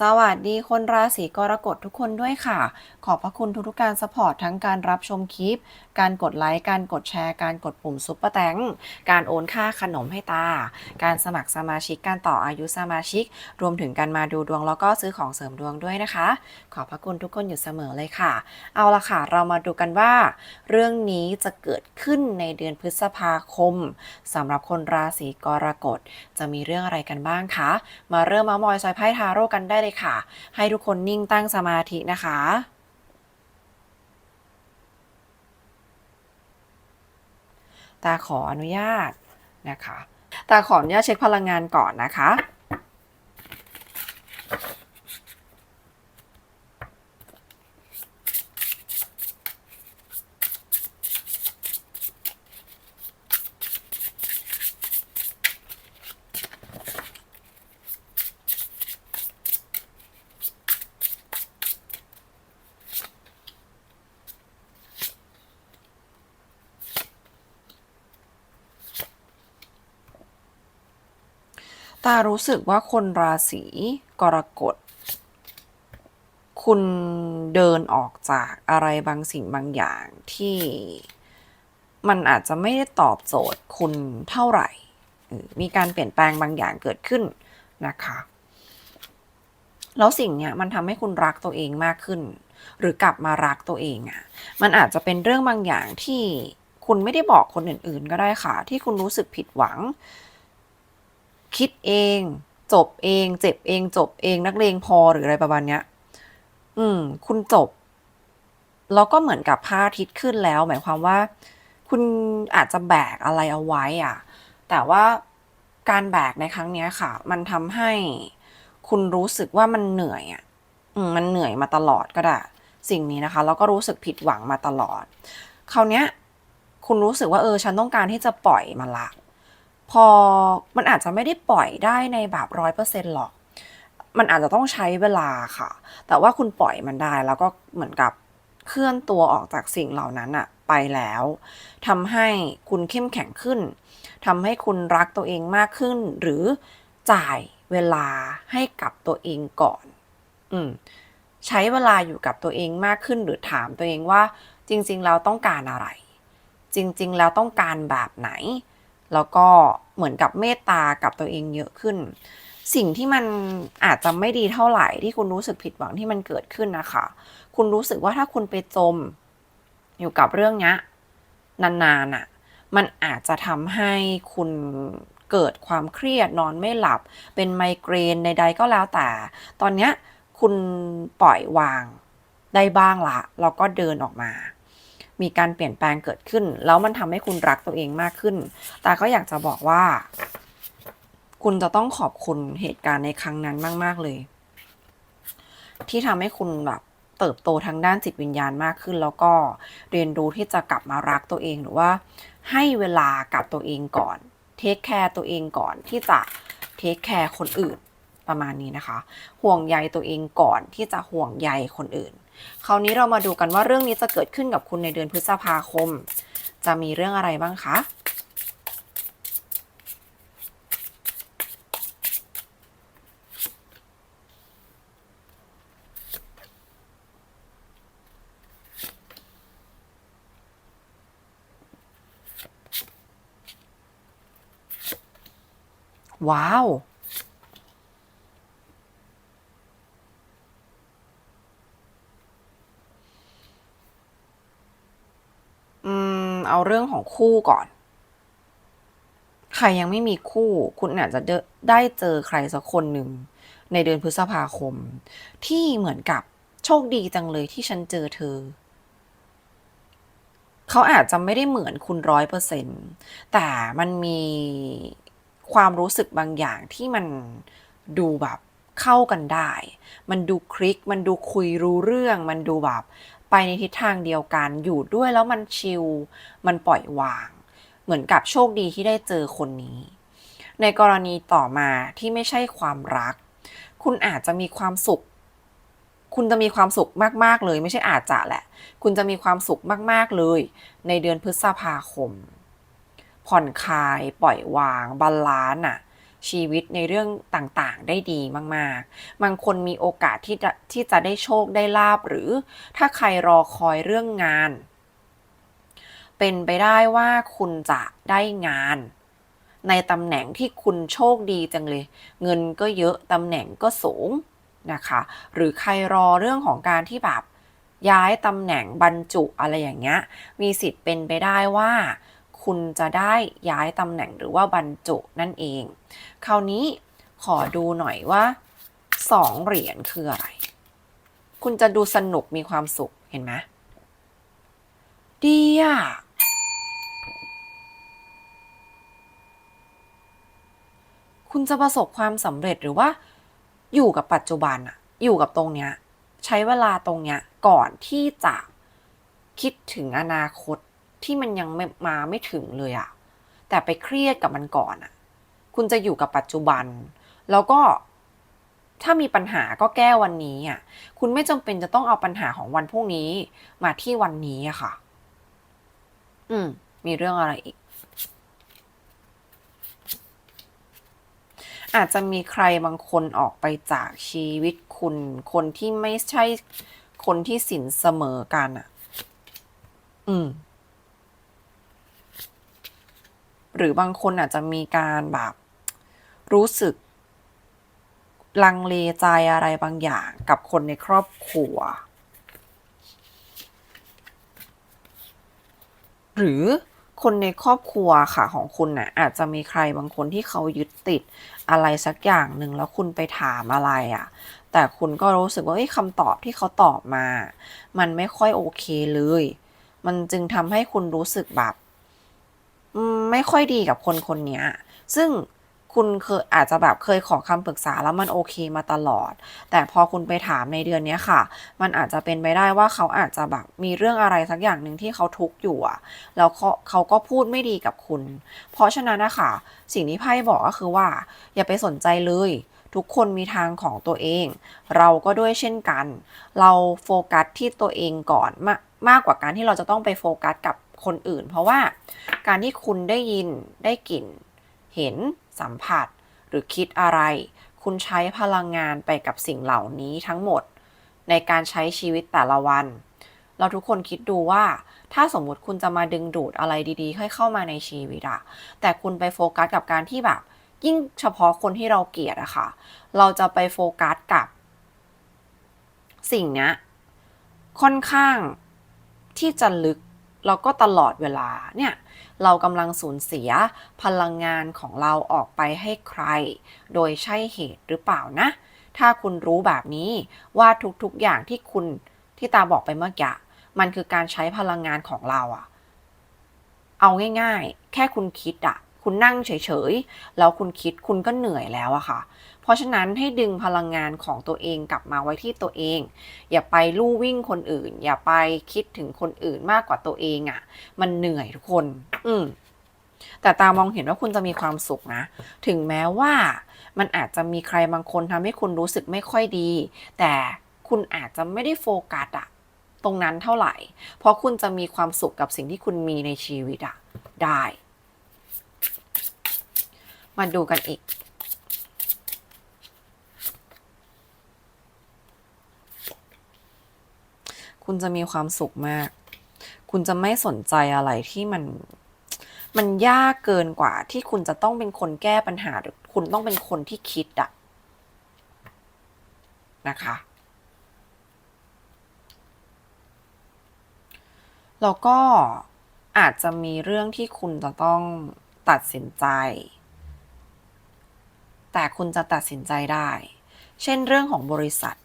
สวัสดีคนราศีกรกฎทุกคนด้วยค่ะ ขอบพระคุณทุกๆการสปอร์ตทั้งการรับชมคลิป การกดไลค์ การกดแชร์ การกดปุ่มซุปเปอร์แตงการโอนค่าขนมให้ตา การสมัครสมาชิก การต่ออายุสมาชิก รวมถึงการมาดูดวงแล้วก็ซื้อของเสริมดวงด้วยนะคะ ขอบพระคุณทุกคนอยู่เสมอเลยค่ะ เอาละค่ะ เรามาดูกันว่า เรื่องนี้จะเกิดขึ้นในเดือนพฤษภาคมสำหรับคนราศีกรกฎจะมีเรื่องอะไรกันบ้างคะ มาเริ่มมามอยซอยไพ่ทาโร่กันได้เลยค่ะ ให้ทุกคนนิ่งตั้งสมาธินะคะตาขออนุญาตนะคะตาขออนุญาตเช็คพลังงานก่อนนะคะารู้สึกว่าคนราศีกรกฎ คุณเดินออกจากอะไรบางสิ่งบางอย่างที่มันอาจจะไม่ได้ตอบโจทย์คุณเท่าไหร่ มีการเปลี่ยนแปลงบางอย่างเกิดขึ้นนะคะ แล้วสิ่งเนี้ยมันทำให้คุณรักตัวเองมากขึ้น หรือกลับมารักตัวเองอะ่ะ มันอาจจะเป็นเรื่องบางอย่างที่คุณไม่ได้บอกคนอื่น ๆ ก็ได้ค่ะ ที่คุณรู้สึกผิดหวัง คิดเอง จบเอง เจ็บเอง จบเอง นักเลงพอหรืออะไรประมาณเนี้ย อืม คุณจบ แล้วก็เหมือนกับพระอาทิตย์ขึ้นแล้ว หมายความว่า คุณอาจจะแบกอะไรเอาไว้อะ แต่ว่าการแบกในครั้งเนี้ยค่ะ มันทำให้คุณรู้สึกว่ามันเหนื่อยอะอืมมันเหนื่อยมาตลอดก็ได้ สิ่งนี้นะคะ แล้วก็รู้สึกผิดหวังมาตลอด คราวเนี้ย คุณรู้สึกว่าเออ ฉันต้องการที่จะปล่อยมันละ พอมันอาจจะไม่ได้ปล่อยได้ในแบบร้อยเปอร์เซ็นหรอก มันอาจจะต้องใช้เวลาค่ะ แต่ว่าคุณปล่อยมันได้แล้วก็เหมือนกับเคลื่อนตัวออกจากสิ่งเหล่านั้นอะไปแล้วทำให้คุณเข้มแข็งขึ้นทำให้คุณรักตัวเองมากขึ้น หรือจ่ายเวลาให้กับตัวเองก่อน อืมใช้เวลาอยู่กับตัวเองมากขึ้นหรือถามตัวเองว่า จริงๆแล้วต้องการอะไร จริง ๆ แล้วต้องการแบบไหน แล้วก็เหมือนกับเมตตากับตัวเองเยอะขึ้น สิ่งที่มันอาจจะไม่ดีเท่าไหร่ที่คุณรู้สึกผิดหวังที่มันเกิดขึ้นนะคะ คุณรู้สึกว่าถ้าคุณไปจม อยู่กับเรื่องนี้นานๆอะ มันอาจจะทำให้คุณเกิดความเครียดนอนไม่หลับ เป็นไมเกรนใดๆก็แล้วแต่ ตอนเนี้ยคุณปล่อยวางได้บ้างละแล้วก็เดินออกมา มีการเปลี่ยนแปลงเกิดขึ้น แล้วมันทำให้คุณรักตัวเองมากขึ้น แต่ก็อยากจะบอกว่า คุณจะต้องขอบคุณเหตุการณ์ในครั้งนั้นมาก ๆ เลย ที่ทำให้คุณแบบเติบโตทางด้านจิตวิญญาณมากขึ้น แล้วก็เรียนรู้ที่จะกลับมารักตัวเองหรือว่า ให้เวลากับตัวเองก่อนเทคแคร์ตัวเองก่อนที่จะเทคแคร์คนอื่นประมาณนี้นะคะ ห่วงใยตัวเองก่อนที่จะห่วงใยคนอื่น คราวนี้เรามาดูกันว่าเรื่องนี้จะเกิดขึ้นกับคุณในเดือนพฤษภาคม จะมีเรื่องอะไรบ้างคะว้าว อืม เอาเรื่องของคู่ก่อน ใครยังไม่มีคู่ คุณอาจจะได้เจอใครสักคนหนึ่งในเดือนพฤษภาคม ที่เหมือนกับโชคดีจังเลยที่ฉันเจอเธอ เขาอาจจะไม่ได้เหมือนคุณร้อยเปอร์เซ็นแต่มันมีความรู้สึกบางอย่างที่มันดูแบบเข้ากันได้ มันดูคลิก มันดูคุยรู้เรื่อง มันดูแบบ ไปในทิศทางเดียวกัน อยู่ด้วยแล้วมันชิล มันปล่อยวาง เหมือนกับโชคดีที่ได้เจอคนนี้ ในกรณีต่อมาที่ไม่ใช่ความรัก คุณอาจจะมีความสุข คุณจะมีความสุขมากๆเลย ไม่ใช่อาจจะแหละ คุณจะมีความสุขมากๆเลย ในเดือนพฤษภาคม ผ่อนคลาย ปล่อยวางบาลานซ์น่ะ ชีวิตในเรื่องต่างๆ ได้ดีมากๆ บางคนมีโอกาสที่จะที่จะได้โชคได้ลาบหรือถ้าใครรอคอยเรื่องงาน เป็นไปได้ว่าคุณจะได้งาน ในตำแหน่งที่คุณโชคดีจังเลย เงินก็เยอะตำแหน่งก็สูงนะคะ หรือใครรอเรื่องของการที่แบบย้ายตำแหน่งบรรจุอะไรอย่างเงี้ย มีสิทธิ์เป็นไปได้ว่า คุณจะได้ย้ายตำแหน่งหรือว่าบรรจุนั่นเอง คราวนี้ขอดูหน่อยว่าสองเหรียญคืออะไร คุณจะดูสนุกมีความสุขเห็นไหมดีอะคุณจะประสบความสำเร็จหรือว่า อยู่กับปัจจุบันอะอยู่กับตรงเนี้ย ใช้เวลาตรงเนี้ยก่อนที่จะคิดถึงอนาคต ที่มันยังมาไม่ถึงเลยอะแต่ไปเครียดกับมันก่อนอะคุณจะอยู่กับปัจจุบัน แล้วก็ถ้ามีปัญหาก็แก้วันนี้อะคุณไม่จำเป็นจะต้องเอาปัญหาของวันพรุ่งนี้ มาที่วันนี้อะค่ะ อืม มีเรื่องอะไรอีก อาจจะมีใครบางคนออกไปจากชีวิตคุณ คนที่ไม่ใช่คนที่สินเสมอกันอะ อืม หรือบางคนอาจจะมีการแบบ รู้สึก ลังเลใจอะไรบางอย่างกับคนในครอบครัว หรือคนในครอบครัวค่ะของคุณน่ะอาจจะมีใครบางคนที่เขายึดติดอะไรสักอย่างหนึ่งแล้วคุณไปถามอะไรอะ่ะ แต่คุณก็รู้สึกว่าคำตอบที่เขาตอบมา มันไม่ค่อยโอเคเลย มันจึงทำให้คุณรู้สึกแบบ ไม่ค่อยดีกับคนคนนี้ซึ่งคุณเคยอาจจะแบบเคยขอคำปรึกษาแล้วมันโอเคมาตลอด แต่พอคุณไปถามในเดือนนี้ค่ะ มันอาจจะเป็นไปได้ว่าเขาอาจจะแบบมีเรื่องอะไรสักอย่างหนึ่งที่เขาทุกข์อยู่อะแล้วเขาเขาก็พูดไม่ดีกับคุณ เพราะฉะนั้นนะคะสิ่งที่ไพ่บอกก็คือว่า อย่าไปสนใจเลย ทุกคนมีทางของตัวเอง เราก็ด้วยเช่นกัน เราโฟกัสที่ตัวเองก่อนมากมากกว่าการที่เราจะต้องไปโฟกัสกับ คนอื่น เพราะว่าการที่คุณได้ยินได้กลิ่น เห็นสัมผัส หรือคิดอะไร คุณใช้พลังงานไปกับสิ่งเหล่านี้ทั้งหมด ในการใช้ชีวิตแต่ละวัน เราทุกคนคิดดูว่า ถ้าสมมุติคุณจะมาดึงดูดอะไรดีๆให้เข้ามาในชีวิตอะแต่คุณไปโฟกัสกับการที่แบบยิ่งเฉพาะคนที่เราเกลียดอะค่ะ เราจะไปโฟกัสกับ สิ่งนี้ค่อนข้างที่จะลึก แล้วก็ตลอดเวลาเนี่ยเรากำลังสูญเสียพลังงานของเราออกไปให้ใคร โดยใช่เหตุหรือเปล่านะ ถ้าคุณรู้แบบนี้ว่าทุกๆอย่างที่คุณที่ตาบอกไปเมื่อกี้มันคือการใช้พลังงานของเราอะเอาง่าย ๆ แค่คุณคิดอะคุณนั่งเฉยๆ แล้วคุณคิดคุณก็เหนื่อยแล้วอะค่ะ เพราะฉะนั้นให้ดึงพลังงานของตัวเองกลับมาไว้ที่ตัวเอง อย่าไปลู่วิ่งคนอื่น อย่าไปคิดถึงคนอื่นมากกว่าตัวเองอะมันเหนื่อยทุกคน อืมแต่ตามองเห็นว่าคุณจะมีความสุขนะ ถึงแม้ว่ามันอาจจะมีใครบางคนทำให้คุณรู้สึกไม่ค่อยดี แต่คุณอาจจะไม่ได้โฟกัสอะตรงนั้นเท่าไหร่ เพราะคุณจะมีความสุขกับสิ่งที่คุณมีในชีวิตอะได้ มาดูกันอีก คุณจะมีความสุขมาก คุณจะไม่สนใจอะไรที่มัน มันยากเกินกว่าที่คุณจะต้องเป็นคนแก้ปัญหาหรือคุณต้องเป็นคนที่คิดอะนะคะ แล้วก็อาจจะมีเรื่องที่คุณจะต้องตัดสินใจ แต่คุณจะตัดสินใจได้ เช่นเรื่องของบริษัท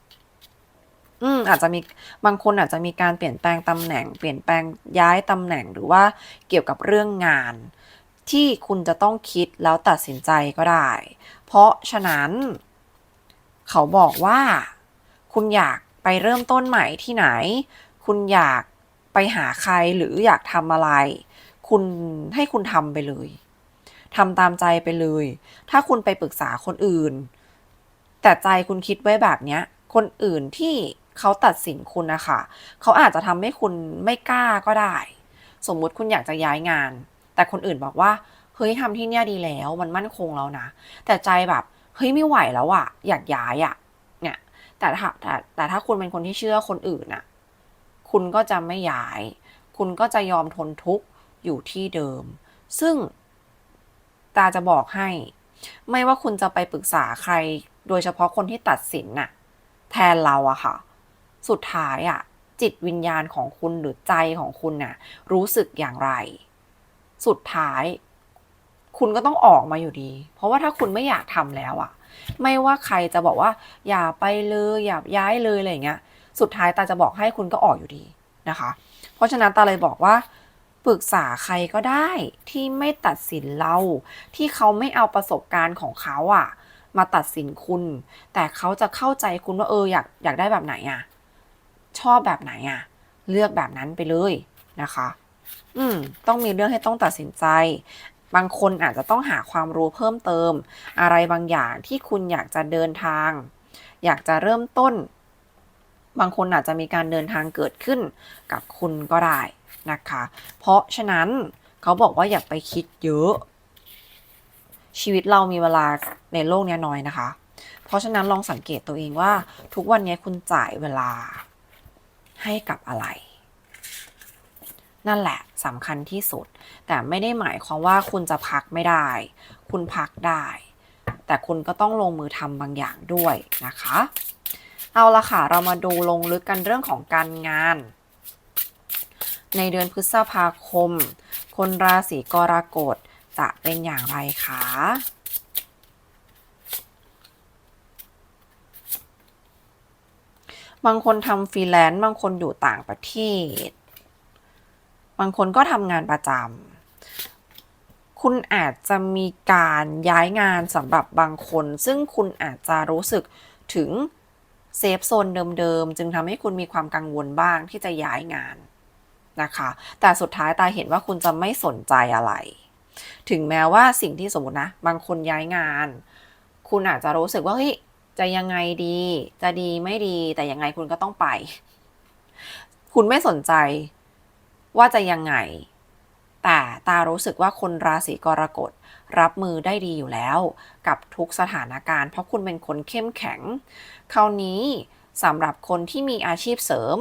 อืมอาจจะมีบางคนอาจจะมีการเปลี่ยนแปลงตำแหน่ง เปลี่ยนแปลงย้ายตำแหน่งหรือว่าเกี่ยวกับเรื่องงาน ที่คุณจะต้องคิดแล้วตัดสินใจก็ได้ เพราะฉะนั้น เขาบอกว่า คุณอยากไปเริ่มต้นใหม่ที่ไหน คุณอยากไปหาใครหรืออยากทำอะไร คุณให้คุณทำไปเลยทำตามใจไปเลย ถ้าคุณไปปรึกษาคนอื่น แต่ใจคุณคิดไว้แบบเนี้ย คนอื่นที่ เขาตัดสินคุณนะคะเขาอาจจะทำให้คุณไม่กล้าก็ได้ สมมุติคุณอยากจะย้ายงาน แต่คนอื่นบอกว่าเฮ้ยทำที่เนี่ยดีแล้วมันมั่นคงแล้วนะ แต่ใจแบบเฮ้ยไม่ไหวแล้วอะอยากย้ายอะเนี่ยแต่ถ้าแต่แต่ถ้าคุณเป็นคนที่เชื่อคนอื่นนะคุณก็จะไม่ย้าย คุณก็จะยอมทนทุกข์อยู่ที่เดิม ซึ่งตาจะบอกให้ ไม่ว่าคุณจะไปปรึกษาใคร โดยเฉพาะคนที่ตัดสินน่ะ แทนเราอะค่ะ สุดท้ายอะจิตวิญญาณของคุณหรือใจของคุณน่ะ รู้สึกอย่างไร สุดท้าย คุณก็ต้องออกมาอยู่ดี เพราะว่าถ้าคุณไม่อยากทำแล้วอะไม่ว่าใครจะบอกว่า อย่าไปเลยอย่าย้ายเลยอะไรเงี้ย สุดท้ายตาจะบอกให้คุณก็ออกอยู่ดีนะคะ เพราะฉะนั้นตาเลยบอกว่าปรึกษาใครก็ได้ที่ไม่ตัดสินเรา ที่เขาไม่เอาประสบการณ์ของเขาอะมาตัดสินคุณ แต่เขาจะเข้าใจคุณว่าเอออยากอยากได้แบบไหนอะ ชอบแบบไหนอะเลือกแบบนั้นไปเลยนะคะ อืม ต้องมีเรื่องให้ต้องตัดสินใจ บางคนอาจจะต้องหาความรู้เพิ่มเติม อะไรบางอย่างที่คุณอยากจะเดินทาง อยากจะเริ่มต้น บางคนอาจจะมีการเดินทางเกิดขึ้นกับคุณก็ได้นะคะ เพราะฉะนั้นเขาบอกว่าอย่าไปคิดเยอะ ชีวิตเรามีเวลาในโลกนี้น้อยนะคะ เพราะฉะนั้นลองสังเกตตัวเองว่าทุกวันนี้คุณจ่ายเวลา ให้กับอะไร นั่นแหละสำคัญที่สุด แต่ไม่ได้หมายความว่าคุณจะพักไม่ได้ คุณพักได้ แต่คุณก็ต้องลงมือทำบางอย่างด้วยนะคะ เอาละค่ะ เรามาดูลงลึกกันเรื่องของการงาน ในเดือนพฤษภาคม คนราศีกรกฎจะเป็นอย่างไรคะ บางคนทำฟรีแลนซ์บางคนอยู่ต่างประเทศ บางคนก็ทำงานประจำคุณอาจจะมีการย้ายงานสำหรับบางคน ซึ่งคุณอาจจะรู้สึกถึงเซฟโซนเดิมๆ จึงทำให้คุณมีความกังวลบ้างที่จะย้ายงานนะคะ แต่สุดท้ายตาเห็นว่าคุณจะไม่สนใจอะไร ถึงแม้ว่าสิ่งที่สมมตินะ บางคนย้ายงาน คุณอาจจะรู้สึกว่าเฮ้ย จะยังไงดี จะดีไม่ดี แต่ยังไงคุณก็ต้องไป คุณไม่สนใจว่าจะยังไง แต่ตารู้สึกว่าคนราศีกรกฎรับมือได้ดีอยู่แล้ว กับทุกสถานการณ์ เพราะคุณเป็นคนเข้มแข็ง คราวนี้สำหรับคนที่มีอาชีพเสริม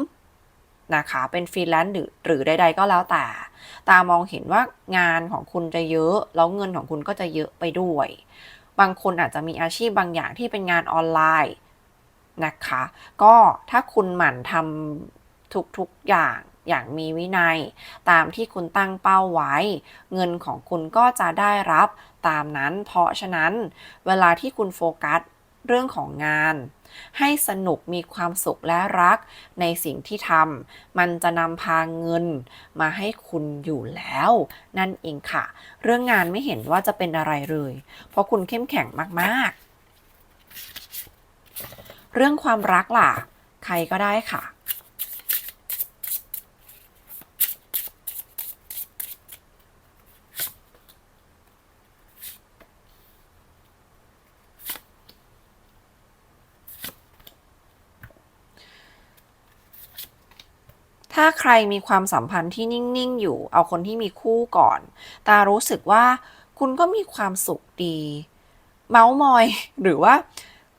นะคะ เป็นฟรีแลนซ์หรือหรือใด ๆ ก็แล้วแต่ ตามองเห็นว่างานของคุณจะเยอะ แล้วเงินของคุณก็จะเยอะไปด้วย บางคนอาจจะมีอาชีพบางอย่างที่เป็นงานออนไลน์นะคะ ก็ถ้าคุณหมั่นทำทุกๆอย่างอย่างมีวินัย ตามที่คุณตั้งเป้าไว้ เงินของคุณก็จะได้รับตามนั้น เพราะฉะนั้นเวลาที่คุณโฟกัส เรื่องของงาน ให้สนุกมีความสุขและรักในสิ่งที่ทำมันจะนำพาเงินมาให้คุณอยู่แล้ว นั่นเองค่ะ เรื่องงานไม่เห็นว่าจะเป็นอะไรเลย เพราะคุณเข้มแข็งมากๆ เรื่องความรักล่ะ ใครก็ได้ค่ะ ใครมีความสัมพันธ์ที่นิ่ง ๆ อยู่ เอาคนที่มีคู่ก่อน ตารู้สึกว่าคุณก็มีความสุขดี เมาส์มอย หรือว่า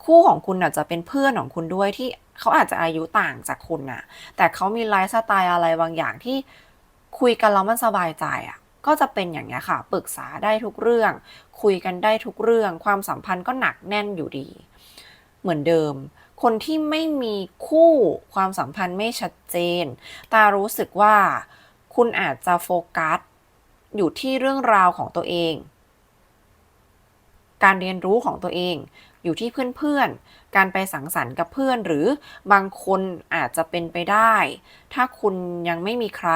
คู่ของคุณอาจจะเป็นเพื่อนของคุณด้วยที่เขาอาจจะอายุต่างจากคุณน่ะแต่เขามีไลฟ์สไตล์อะไรบางอย่างที่คุยกันแล้วมันสบายใจอะ ก็จะเป็นอย่างนี้ยค่ะ ปรึกษาได้ทุกเรื่อง คุยกันได้ทุกเรื่อง ความสัมพันธ์ก็หนักแน่นอยู่ดี เหมือนเดิม คนที่ไม่มีคู่ความสัมพันธ์ไม่ชัดเจน ตารู้สึกว่าคุณอาจจะโฟกัส อยู่ที่เรื่องราวของตัวเอง การเรียนรู้ของตัวเอง อยู่ที่เพื่อนๆ การไปสังสรรค์กับเพื่อนหรือบางคนอาจจะเป็นไปได้ ถ้าคุณยังไม่มีใคร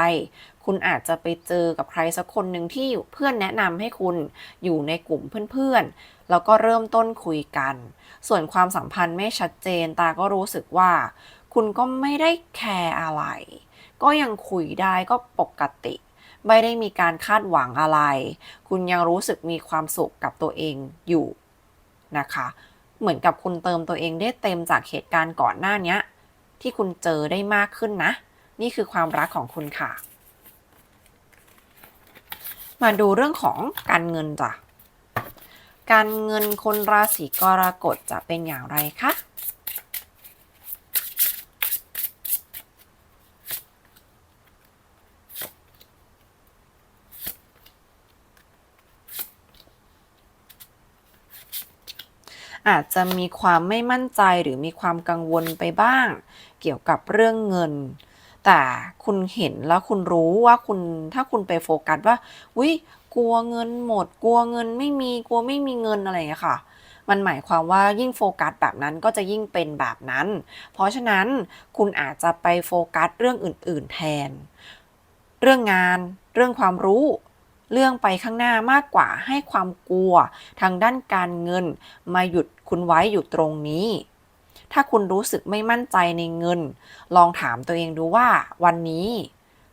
คุณอาจจะไปเจอกับใครสักคนหนึ่งที่เพื่อนแนะนำให้คุณอยู่ในกลุ่มเพื่อนๆ แล้วก็เริ่มต้นคุยกัน ส่วนความสัมพันธ์ไม่ชัดเจนตาก็รู้สึกว่า คุณก็ไม่ได้แคร์อะไร ก็ยังคุยได้ก็ปกติ ไม่ได้มีการคาดหวังอะไร คุณยังรู้สึกมีความสุขกับตัวเองอยู่นะคะ เหมือนกับคุณเติมตัวเองได้เต็มจากเหตุการณ์ก่อนหน้านี้ที่คุณเจอได้มากขึ้นนะ นี่คือความรักของคุณค่ะ มาดูเรื่องของการเงินจ้ะ การเงินคนราศีกรกฎจะเป็นอย่างไรคะอาจจะมีความไม่มั่นใจหรือมีความกังวลไปบ้าง เกี่ยวกับเรื่องเงิน แต่คุณเห็นแล้วคุณรู้ว่าคุณถ้าคุณไปโฟกัสว่าวิกลัวเงินหมด กลัวเงินไม่มีกลัวไม่มีเงินอะไรอย่างเงี้ยค่ะ มันหมายความว่ายิ่งโฟกัสแบบนั้นก็จะยิ่งเป็นแบบนั้น เพราะฉะนั้นคุณอาจจะไปโฟกัสเรื่องอื่น ๆ แทน เรื่องงาน เรื่องความรู้เรื่องไปข้างหน้ามากกว่าให้ความกลัว ทางด้านการเงินมาหยุดคุณไว้อยู่ตรงนี้ ถ้าคุณรู้สึกไม่มั่นใจในเงิน ลองถามตัวเองดูว่าวันนี้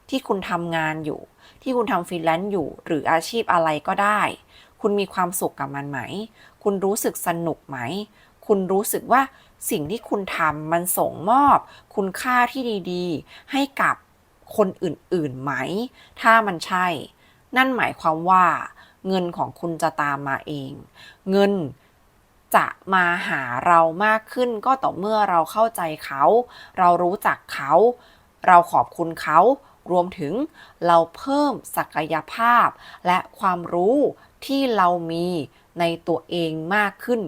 ที่คุณทำงานอยู่ ที่คุณทำฟรีแลนซ์อยู่ หรืออาชีพอะไรก็ได้ คุณมีความสุขกับมันไหม คุณรู้สึกสนุกไหม คุณรู้สึกว่าสิ่งที่คุณทำมันส่งมอบ คุณค่าที่ดีๆ ให้กับคนอื่นๆไหม ถ้ามันใช่ นั่นหมายความว่า เงินของคุณจะตามมาเอง เงิน จะมาหาเรามากขึ้นก็ต่อเมื่อเราเข้าใจเขา เรารู้จักเขา เราขอบคุณเขา รวมถึงเราเพิ่มศักยภาพ และความรู้ที่เรามีในตัวเองมากขึ้น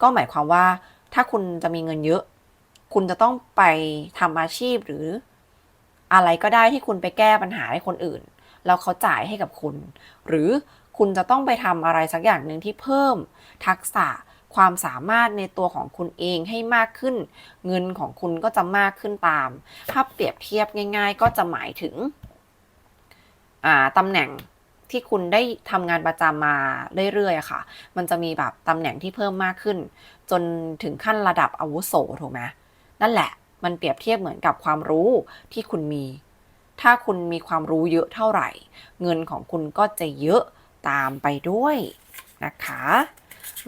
ก็หมายความว่า ถ้าคุณจะมีเงินเยอะ คุณจะต้องไปทำอาชีพหรือ อะไรก็ได้ที่คุณไปแก้ปัญหาให้คนอื่น แล้วเขาจ่ายให้กับคุณ หรือคุณจะต้องไปทำอะไรสักอย่างหนึ่งที่เพิ่มทักษะ ความสามารถในตัวของคุณเองให้มากขึ้น เงินของคุณก็จะมากขึ้นตาม ถ้าเปรียบเทียบง่าย ๆ ก็จะหมายถึงตำแหน่งที่คุณได้ทำงานประจำมาเรื่อยๆค่ะ มันจะมีแบบตำแหน่งที่เพิ่มมากขึ้น จนถึงขั้นระดับอาวุโสถูกไหมนั่นแหละมันเปรียบเทียบเหมือนกับความรู้ที่คุณมี ถ้าคุณมีความรู้เยอะเท่าไหร่ เงินของคุณก็จะเยอะตามไปด้วยนะคะ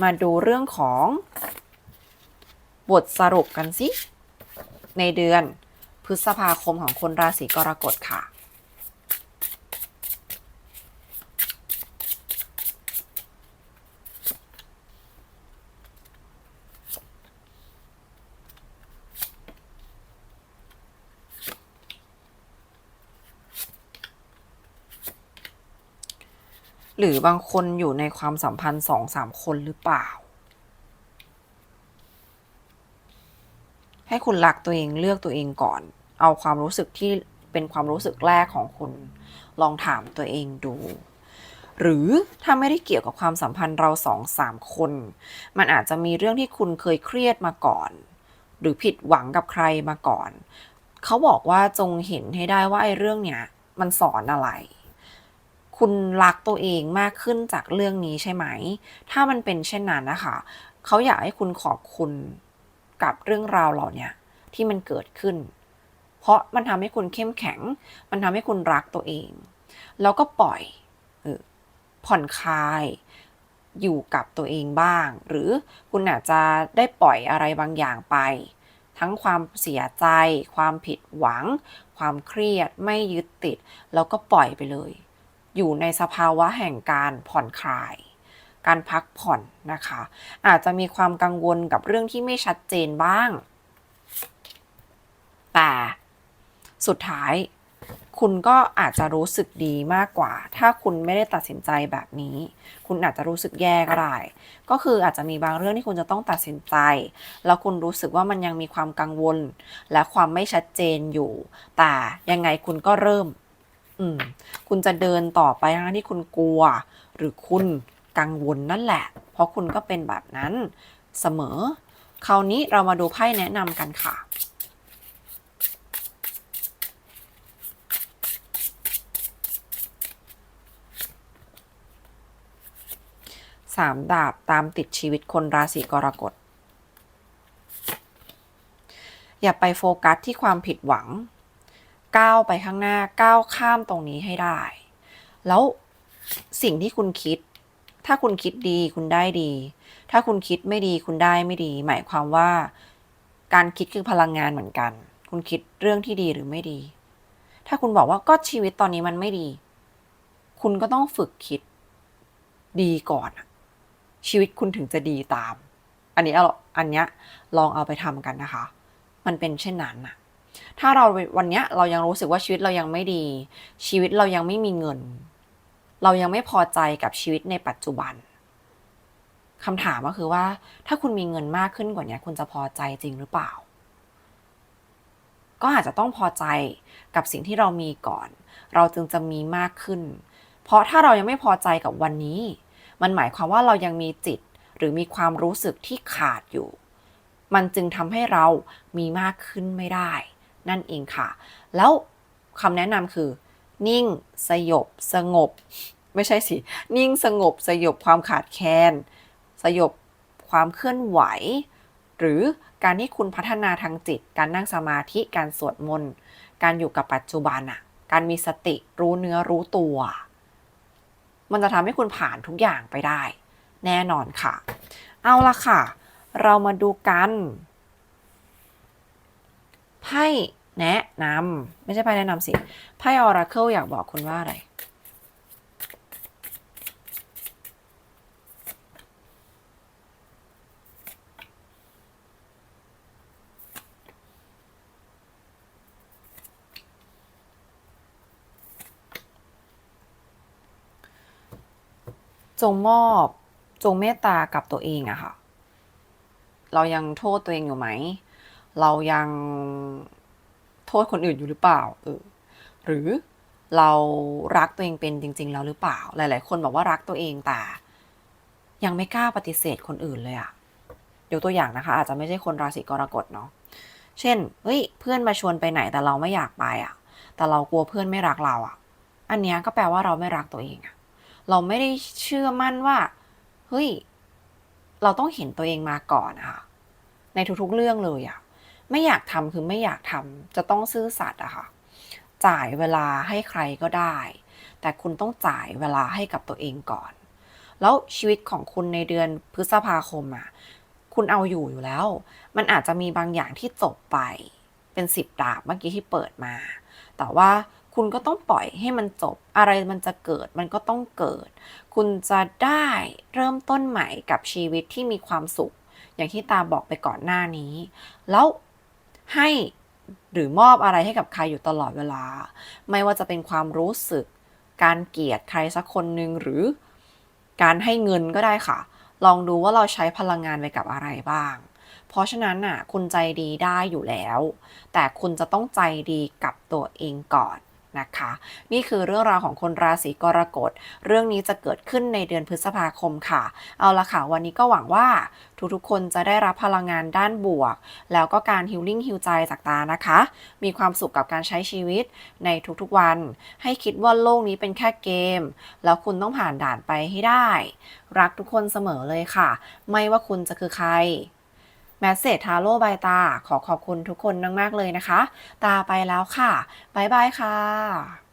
มาดูเรื่องของบทสรุปกันสิ ในเดือนพฤษภาคมของคนราศีกรกฎค่ะ หรือบางคนอยู่ในความสัมพันธ์สองสามคนหรือเปล่า ให้คุณรักตัวเองเลือกตัวเองก่อน เอาความรู้สึกที่เป็นความรู้สึกแรกของคุณ ลองถามตัวเองดู หรือถ้าไม่ได้เกี่ยวกับความสัมพันธ์เราสองสามคน มันอาจจะมีเรื่องที่คุณเคยเครียดมาก่อน หรือผิดหวังกับใครมาก่อน เขาบอกว่าจงเห็นให้ได้ว่าไอ้เรื่องเนี้ยมันสอนอะไร คุณรักตัวเองมากขึ้นจากเรื่องนี้ใช่ไหม ถ้ามันเป็นเช่นนั้นนะคะ เขาอยากให้คุณขอบคุณกับเรื่องราวเหล่านี้ที่มันเกิดขึ้น เพราะมันทำให้คุณเข้มแข็ง มันทำให้คุณรักตัวเอง แล้วก็ปล่อยออผ่อนคลายอยู่กับตัวเองบ้าง หรือคุณอาจจะได้ปล่อยอะไรบางอย่างไป ทั้งความเสียใจ ความผิดหวัง ความเครียดไม่ยึดติด แล้วก็ปล่อยไปเลย อยู่ในสภาวะแห่งการผ่อนคลาย การพักผ่อนนะคะ อาจจะมีความกังวลกับเรื่องที่ไม่ชัดเจนบ้าง แต่สุดท้ายคุณก็อาจจะรู้สึกดีมากกว่า ถ้าคุณไม่ได้ตัดสินใจแบบนี้ คุณอาจจะรู้สึกแย่ก็ได้ ก็คืออาจจะมีบางเรื่องที่คุณจะต้องตัดสินใจ แล้วคุณรู้สึกว่ามันยังมีความกังวล และความไม่ชัดเจนอยู่ แต่ยังไงคุณก็เริ่ม อืม คุณจะเดินต่อไปทั้งที่คุณกลัว หรือคุณกังวลนั่นแหละ เพราะคุณก็เป็นแบบนั้นเสมอ คราวนี้เรามาดูไพ่แนะนำกันค่ะสามดาบตามติดชีวิตคนราศีกรกฎ อย่าไปโฟกัสที่ความผิดหวัง ก้าวไปข้างหน้าก้าวข้ามตรงนี้ให้ได้ แล้วสิ่งที่คุณคิด ถ้าคุณคิดดีคุณได้ดี ถ้าคุณคิดไม่ดีคุณได้ไม่ดี หมายความว่า การคิดคือพลังงานเหมือนกัน คุณคิดเรื่องที่ดีหรือไม่ดี ถ้าคุณบอกว่าก็ชีวิตตอนนี้มันไม่ดี คุณก็ต้องฝึกคิดดีก่อนชีวิตคุณถึงจะดีตาม อันนี้เอาอันเนี้ยลองเอาไปทำกันนะคะ มันเป็นเช่นนั้นอะ ถ้าเราวันเนี้ยเรายังรู้สึกว่าชีวิตเรายังไม่ดี ชีวิตเรายังไม่มีเงิน เรายังไม่พอใจกับชีวิตในปัจจุบันคำถามก็คือว่า ถ้าคุณมีเงินมากขึ้นกว่านี้คุณจะพอใจจริงหรือเปล่า ก็อาจจะต้องพอใจกับสิ่งที่เรามีก่อน เราจึงจะมีมากขึ้น เพราะถ้าเรายังไม่พอใจกับวันนี้ มันหมายความว่าเรายังมีจิตหรือมีความรู้สึกที่ขาดอยู่ มันจึงทำให้เรามีมากขึ้นไม่ได้ นั่นเองค่ะ แล้วคำแนะนำคือ นิ่ง สยบ สงบ ไม่ใช่สิ นิ่งสงบ สยบความขาดแคลนสยบความเคลื่อนไหว หรือการที่คุณพัฒนาทางจิต การนั่งสมาธิการสวดมนต์การอยู่กับปัจจุบันอะการมีสติรู้เนื้อรู้ตัว มันจะทำให้คุณผ่านทุกอย่างไปได้ แน่นอนค่ะ เอาละค่ะ เรามาดูกัน ไพ่แนะนำไม่ใช่ไพ่แนะนำสิไพ่ออราเคิลอยากบอกคุณว่าอะไรจงมอบจงเมตตากับตัวเองอะค่ะ เรายังโทษตัวเองอยู่ไหม เรายังโทษคนอื่นอยู่หรือเปล่าเออหรือเรารักตัวเองเป็นจริง ๆ แล้วหรือเปล่า หลาย ๆ คนบอกว่ารักตัวเองแต่ ยังไม่กล้าปฏิเสธคนอื่นเลยอะยกตัวอย่างนะคะ อาจจะไม่ใช่คนราศีกรกฎเนาะเช่นเฮ้ย เพื่อนมาชวนไปไหนแต่เราไม่อยากไปอะแต่เรากลัวเพื่อนไม่รักเราอะอันเนี้ยก็แปลว่าเราไม่รักตัวเองอะเราไม่ได้เชื่อมั่นว่าเฮ้ย เราต้องเห็นตัวเองมาก่อนอะ่ะในทุกๆเรื่องเลยอะ ไม่อยากทำคือไม่อยากทำจะต้องซื่อสัตย์อะค่ะ จ่ายเวลาให้ใครก็ได้ แต่คุณต้องจ่ายเวลาให้กับตัวเองก่อน แล้วชีวิตของคุณในเดือนพฤษภาคมอะคุณเอาอยู่อยู่แล้ว มันอาจจะมีบางอย่างที่จบไป เป็นสิบดาบเมื่อกี้ที่เปิดมา แต่ว่าคุณก็ต้องปล่อยให้มันจบ อะไรมันจะเกิดมันก็ต้องเกิด คุณจะได้เริ่มต้นใหม่กับชีวิตที่มีความสุข อย่างที่ตาบอกไปก่อนหน้านี้ แล้ว ให้หรือมอบอะไรให้กับใครอยู่ตลอดเวลา ไม่ว่าจะเป็นความรู้สึก การเกลียดใครสักคนหนึ่งหรือการให้เงินก็ได้ค่ะ ลองดูว่าเราใช้พลังงานไปกับอะไรบ้าง เพราะฉะนั้นน่ะคุณใจดีได้อยู่แล้ว แต่คุณจะต้องใจดีกับตัวเองก่อน นะคะ นี่คือเรื่องราวของคนราศีกรกฎ เรื่องนี้จะเกิดขึ้นในเดือนพฤษภาคมค่ะ เอาละค่ะ วันนี้ก็หวังว่าทุกๆ คนจะได้รับพลังงานด้านบวก แล้วก็การฮิลลิ่งฮิลใจจากตานะคะ มีความสุขกับการใช้ชีวิตในทุกๆวัน ให้คิดว่าโลกนี้เป็นแค่เกม แล้วคุณต้องผ่านด่านไปให้ได้ รักทุกคนเสมอเลยค่ะ ไม่ว่าคุณจะคือใคร แมสเซจทาโร่บายตา ขอขอบคุณทุกคนมาก ๆ เลยนะคะ ตาไปแล้วค่ะ บ๊ายบายค่ะ